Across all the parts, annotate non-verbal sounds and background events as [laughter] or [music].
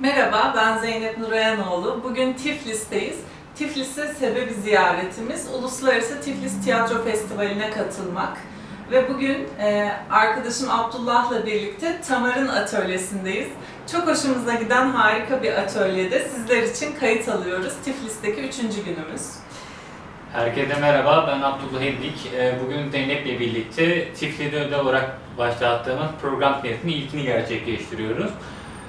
Merhaba, ben Zeynep Nurayanoğlu. Bugün Tiflis'teyiz. Tiflis'e sebebi ziyaretimiz Uluslararası Tiflis Tiyatro Festivali'ne katılmak. Ve bugün e, arkadaşım Abdullah'la birlikte Tamar'ın atölyesindeyiz. Çok hoşumuza giden harika bir atölyede sizler için kayıt alıyoruz. Tiflis'teki üçüncü günümüz. Herkese merhaba, ben Abdullah Endik. Ee, Bugün Zeynep'le birlikte Tifli'de ödev olarak başlattığımız program testinin ilkini gerçekleştiriyoruz.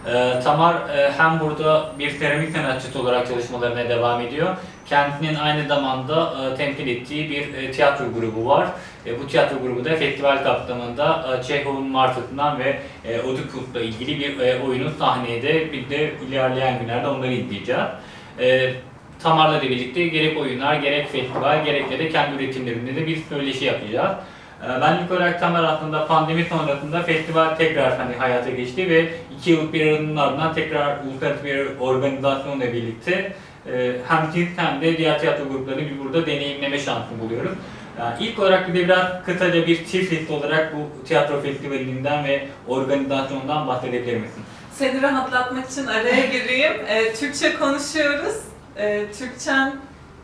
Ee, Tamar e, hem burada bir seramik sanatçısı olarak çalışmalarına devam ediyor. Kendinin aynı zamanda e, temsil ettiği bir e, tiyatro grubu var. E, Bu tiyatro grubu da festival kapsamında e, Çehov'un Martı'sından ve e, Oedipus'la ilgili bir e, oyunu sahneye de bir de ilerleyen günlerde onları izleyeceğiz. E, Tamar'la da birlikte gerek oyunlar, gerek festival, gerek de kendi üretimlerinde de bir söyleşi yapacağız. Ee, Ben ilk olarak Tamar aslında pandemi sonrasında festival tekrar hani hayata geçti ve iki yıllık bir aranın ardından tekrar uluslararası bir organizasyonla birlikte e, hem siz hem de diğer tiyatro gruplarını biz burada deneyimleme şansı buluyoruz. Yani ilk olarak bir de biraz kısaca bir Tiflis olarak bu tiyatro festivalinden ve organizasyondan bahsedebilir misin? Seni rahatlatmak için araya gireyim. E, Türkçe konuşuyoruz. E,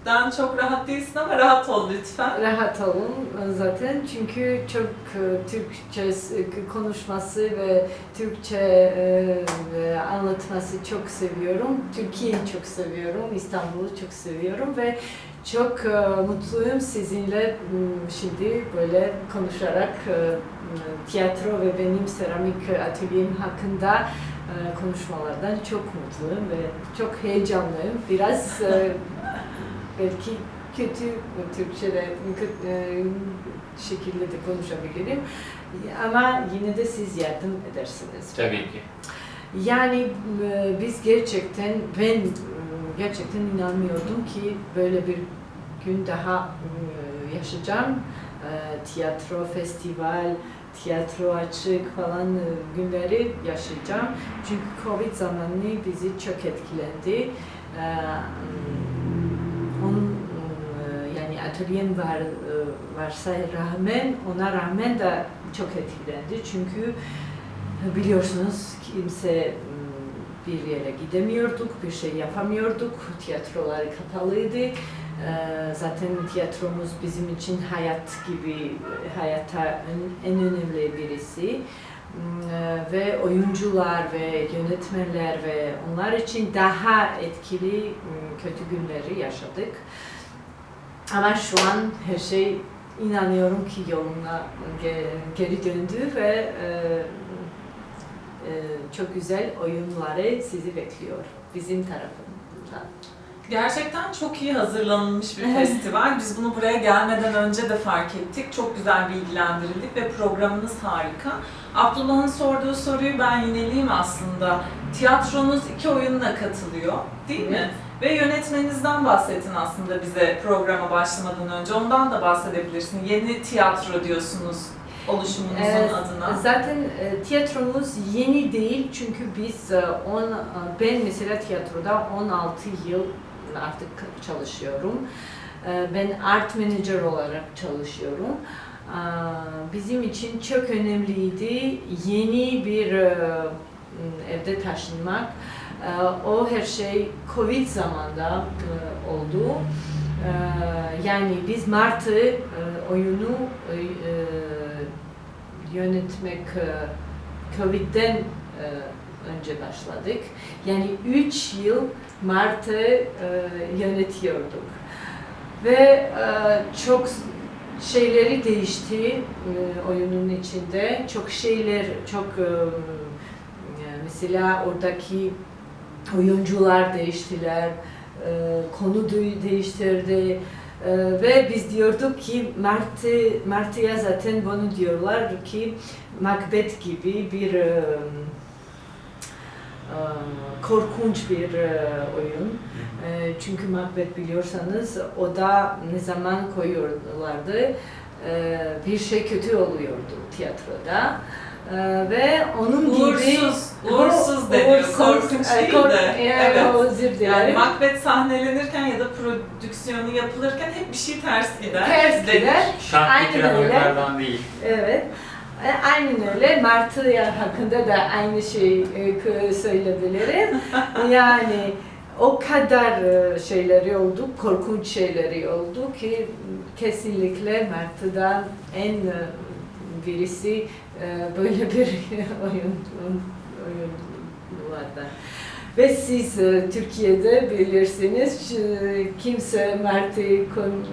Türkçenden çok rahat değilsin ama rahat ol lütfen. Rahat olun zaten çünkü çok e, Türkçe e, konuşması ve Türkçe e, anlatması çok seviyorum. Türkiye'yi çok seviyorum, İstanbul'u çok seviyorum ve çok mutluyum sizinle şimdi böyle konuşarak tiyatro ve benim seramik atölyem hakkında konuşmalardan çok mutluyum ve çok heyecanlıyım. Biraz [laughs] belki kötü Türkçe'de e, şekilde de konuşabilirim. Ama yine de siz yardım edersiniz. Tabii ki. Yani e, biz gerçekten, ben e, gerçekten inanmıyordum ki böyle bir gün daha yaşayacağım. Tiyatro, festival, tiyatro açık falan günleri yaşayacağım. Çünkü Covid zamanı bizi çok etkilendi. Onun yani atölyem var e, varsa rağmen ona rağmen de çok etkilendi çünkü e, biliyorsunuz kimse bir yere gidemiyorduk, bir şey yapamıyorduk, tiyatrolar kapalıydı. E, Zaten tiyatromuz bizim için hayat gibi, hayatta en, önemli birisi. Ve oyuncular ve yönetmenler ve onlar için daha etkili kötü günleri yaşadık. Ama şu an her şey inanıyorum ki yoluna ge- geri döndü ve e, e, çok güzel oyunları sizi bekliyor bizim tarafından. Gerçekten çok iyi hazırlanılmış bir festival. Biz bunu buraya gelmeden önce de fark ettik. Çok güzel bilgilendirildik ve programınız harika. Abdullah'ın sorduğu soruyu ben yineleyeyim aslında. Tiyatronuz iki oyunla katılıyor değil mi? Ve yönetmeninizden bahsettin aslında bize programa başlamadan önce. Ondan da bahsedebilirsin. Yeni tiyatro diyorsunuz oluşumunuzun Evet, adına. Zaten e, tiyatromuz yeni değil çünkü biz e, on, e, ben mesela tiyatroda 16 yıl artık çalışıyorum. E, Ben art manager olarak çalışıyorum. E, Bizim için çok önemliydi yeni bir e, evde taşınmak. E, O her şey Covid zamanında e, oldu. E, Yani biz Mart'ı e, oyunu e, yönetmek Covid'den önce başladık. Yani 3 yıl Mart'ı yönetiyorduk. Ve çok şeyleri değişti oyunun içinde. Çok şeyler, çok mesela oradaki oyuncular değiştiler, e, konu de- değiştirdi. Ee, ve biz diyorduk ki Martı, Martı'ya zaten bunu diyorlar ki Macbeth gibi bir e, e, korkunç bir e, oyun. E, çünkü Macbeth biliyorsanız o da ne zaman koyuyorlardı e, bir şey kötü oluyordu tiyatroda. E, ve onun gibi Uğursuz, uğursuz deniyor. Uğursuz, Korkunç değil kork- de. Evet, Evet. özür Yani. Macbeth sahnelenirken ya da prodüksiyonu yapılırken hep bir şey ters gider. Ters gider. Getiren öyle. değil. Evet. E, Aynen öyle. Martı hakkında da aynı şeyi e, söyleyebilirim. [laughs] yani o kadar e, şeyleri oldu, korkunç şeyleri oldu ki kesinlikle Martı'dan en birisi e, böyle bir [laughs] oyun oyunlardan. Ve siz e, Türkiye'de bilirsiniz e, kimse kon-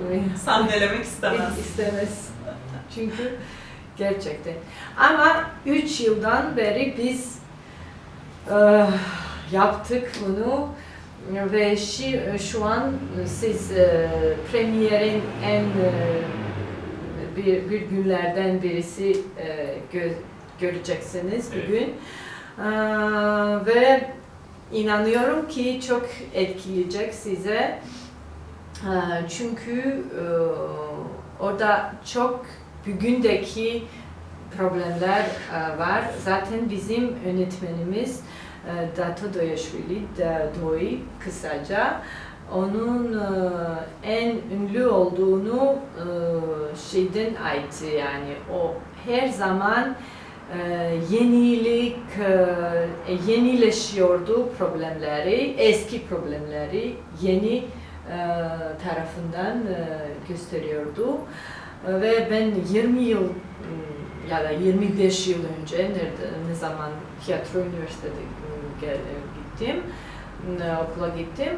Sahnelemek istemez. [laughs] istemez. Çünkü gerçekten. Ama 3 yıldan beri biz e, yaptık bunu ve şi, şu an siz e, premierin en e, bir, bir günlerden birisi e, gö- göreceksiniz Evet. bugün. E, ve inanıyorum ki çok etkileyecek size. E, çünkü e, orada çok bugündeki problemler e, var. Zaten bizim yönetmenimiz e, Dato Doyashvili, Da- Doi kısaca, onun e, en ünlü olduğunu e, şeyden aitti yani o her zaman e, yenilik, yenileşiyordu problemleri, eski problemleri yeni tarafından gösteriyordu. Ve ben 20 yıl m, ya da 25 yıl önce nerede, ne zaman tiyatro üniversitede e, gittim, m, okula gittim.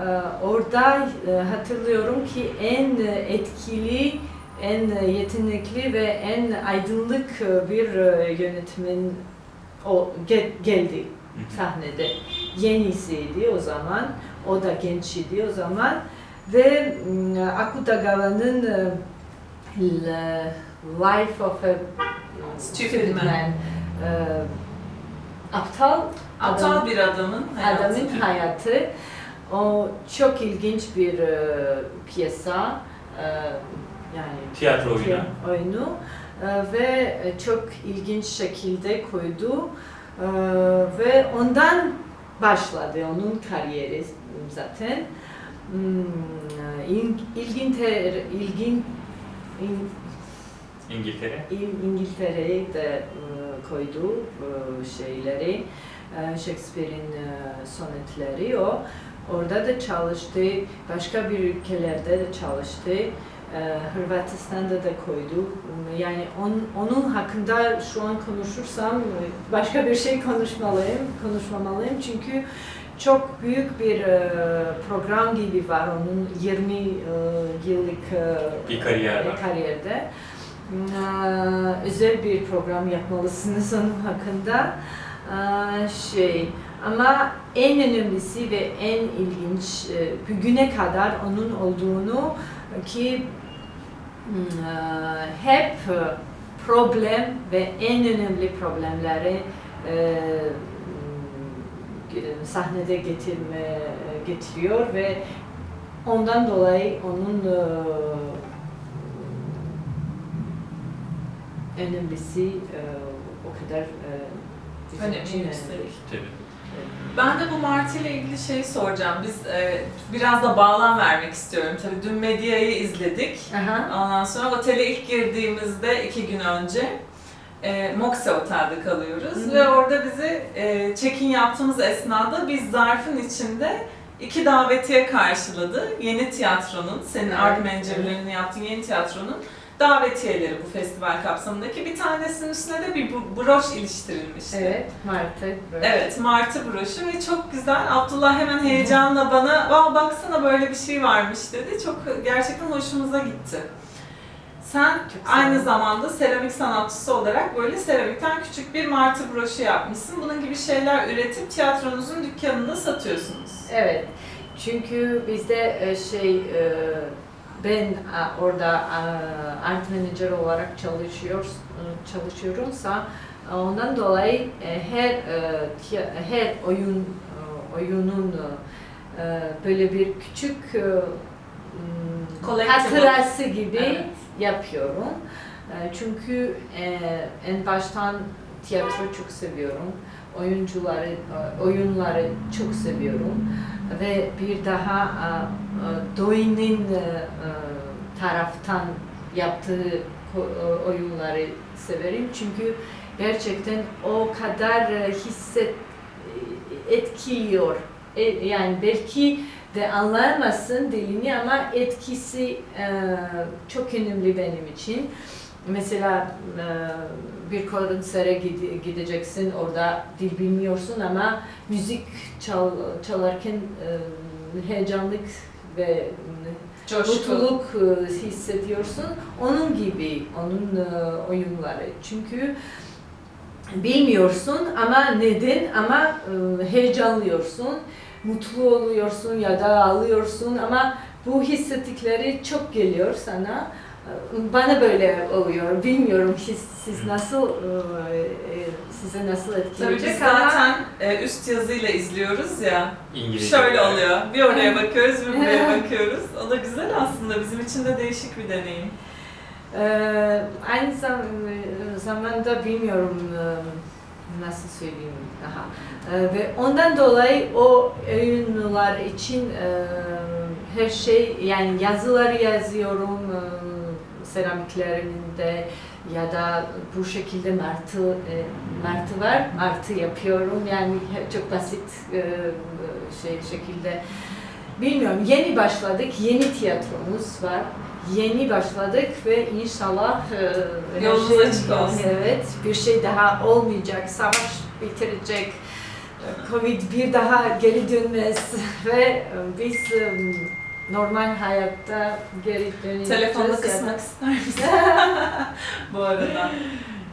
E, Orada e, hatırlıyorum ki en etkili, en yetenekli ve en aydınlık e, bir e, yönetmen o gel- geldi sahnede. Yenisiydi o zaman. O da genç idi o zaman. Ve m, Akutagawa'nın e, Life of a Stupid Man. e, aptal Aptal Adam- bir adamın hayatı. adamın hayatı. O çok ilginç bir e, piyesa. E, yani Tiyatro oyunu. tiya- oyunu E, ve e, çok ilginç şekilde koydu E, ve ondan başladı onun kariyeri zaten. Hmm, İl- İlginter, ilgin, in- İngiltere. İl- İngiltere'ye de e, koydu e, şeyleri, e, Shakespeare'in e, sonetleri o. Orada da çalıştı, başka bir ülkelerde de çalıştı. E, Hırvatistan'da da koydu. Yani on, onun hakkında şu an konuşursam e, başka bir şey konuşmalıyım, konuşmamalıyım çünkü çok büyük bir e, program gibi var onun 20 e, yıllık e, Bir kariyer var. kariyerde. Özel bir program yapmalısınız onun hakkında. Şey ama en önemlisi ve en ilginç e, bugüne kadar onun olduğunu ki hmm, e, hep problem ve en önemli problemleri e, hmm, sahnede getirme getiriyor ve ondan dolayı onun önemlisi o kadar önemli. Tabii. Ben de bu Martı ile ilgili şeyi soracağım. Biz e, biraz da bağlam vermek istiyorum. Tabii dün medyayı izledik. Aha. Ondan sonra otele ilk girdiğimizde iki gün önce e, Moxe Otel'de kalıyoruz. Hı hı. Ve orada bizi e, check-in yaptığımız esnada biz zarfın içinde iki davetiye karşıladı. Yeni tiyatronun, senin Evet, art managerlığını yaptığın yeni tiyatronun davetiyeleri bu festival kapsamındaki. Bir tanesinin üstüne de bir broş iliştirilmişti. Evet, Martı. böyle. Evet, Martı broşu ve çok güzel. Abdullah hemen heyecanla bana, "Aa baksana böyle bir şey varmış." dedi. Çok gerçekten hoşumuza gitti. Sen Çok aynı zamanda seramik sanatçısı olarak böyle seramikten küçük bir martı broşu yapmışsın. Bunun gibi şeyler üretip tiyatronuzun dükkanında satıyorsunuz. Evet. Çünkü bizde e, şey e, ben a, orada a, art manager olarak çalışıyor e, çalışıyorumsa e, ondan dolayı e, her e, her oyun e, oyunun e, böyle bir küçük e, hatırası gibi Evet. yapıyorum. E, Çünkü e, en baştan tiyatro çok seviyorum. Oyuncuları, e, oyunları çok seviyorum. Ve bir daha e, e, Doyne'in e, taraftan yaptığı oyunları severim çünkü gerçekten o kadar hisset etkiliyor. Yani belki de anlayamazsın dilini ama etkisi çok önemli benim için. Mesela e, bir konsere gide- gideceksin, orada dil bilmiyorsun ama müzik çal, çalarken e, heyecanlık ve mutluluk e, hissediyorsun. Onun gibi, onun oyunları. Çünkü bilmiyorsun ama neden ama heyecanlıyorsun, mutlu oluyorsun ya da ağlıyorsun ama bu hissettikleri çok geliyor sana. Bana böyle oluyor. Bilmiyorum siz, siz nasıl e, e, size nasıl Tabii etkileyecek biz ama zaten e, üst yazıyla izliyoruz ya. İngilizce. Şöyle oluyor. Bir oraya bakıyoruz, bir buraya bakıyoruz. O da güzel aslında. Bizim için de değişik bir deneyim. Ee, aynı zam- zamanda bilmiyorum nasıl söyleyeyim daha. Ee, ve ondan dolayı o oyunlar için e, her şey yani yazıları yazıyorum e, seramiklerinde ya da bu şekilde martı e, martı var. Martı yapıyorum. Yani çok basit e, şey şekilde. Bilmiyorum. Yeni başladık. Yeni tiyatromuz var. Yeni başladık ve inşallah e, her Yolunuz şey- açık olsun. Evet, bir şey daha olmayacak, savaş bitirecek, Covid bir daha geri dönmez. [laughs] Ve e, biz e, normal hayatta geri döneceğiz. Da- kısmak ister misin? [laughs] Bu arada.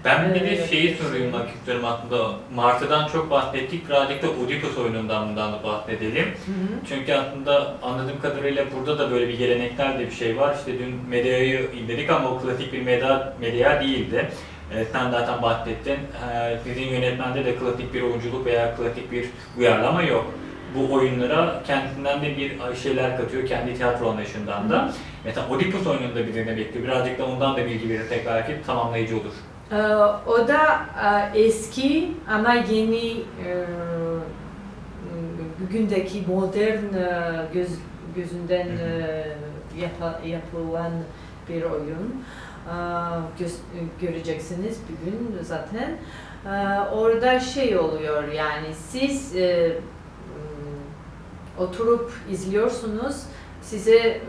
Ben bir de şeyi sormak istiyorum aslında. Martı'dan çok bahsettik. Birazcık da Oedipus oyunundan bundan da bahsedelim. Hı hı. Çünkü aslında anladığım kadarıyla burada da böyle bir gelenekler de bir şey var. İşte dün medyayı indirdik ama o klasik bir medya, medya değildi. Ee, sen zaten bahsettin. Ee, sizin yönetmende de klasik bir oyunculuk veya klasik bir uyarlama yok. Bu oyunlara kendisinden de bir şeyler katıyor, kendi tiyatro anlayışından da. Mesela Oedipus oyununda bizi ne bekliyor? Birazcık da ondan da bilgi verir tekrar ki tamamlayıcı olur. Ee, o da e, eski ama yeni e, bugündeki modern e, göz, gözünden e, yapa- yapılan bir oyun. Ee, göz- göreceksiniz bugün zaten. Ee, orada şey oluyor yani siz e, oturup izliyorsunuz, size e,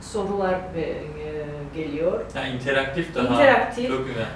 sorular e, geliyor. Yani interaktif daha İnteraktif. çok güzel.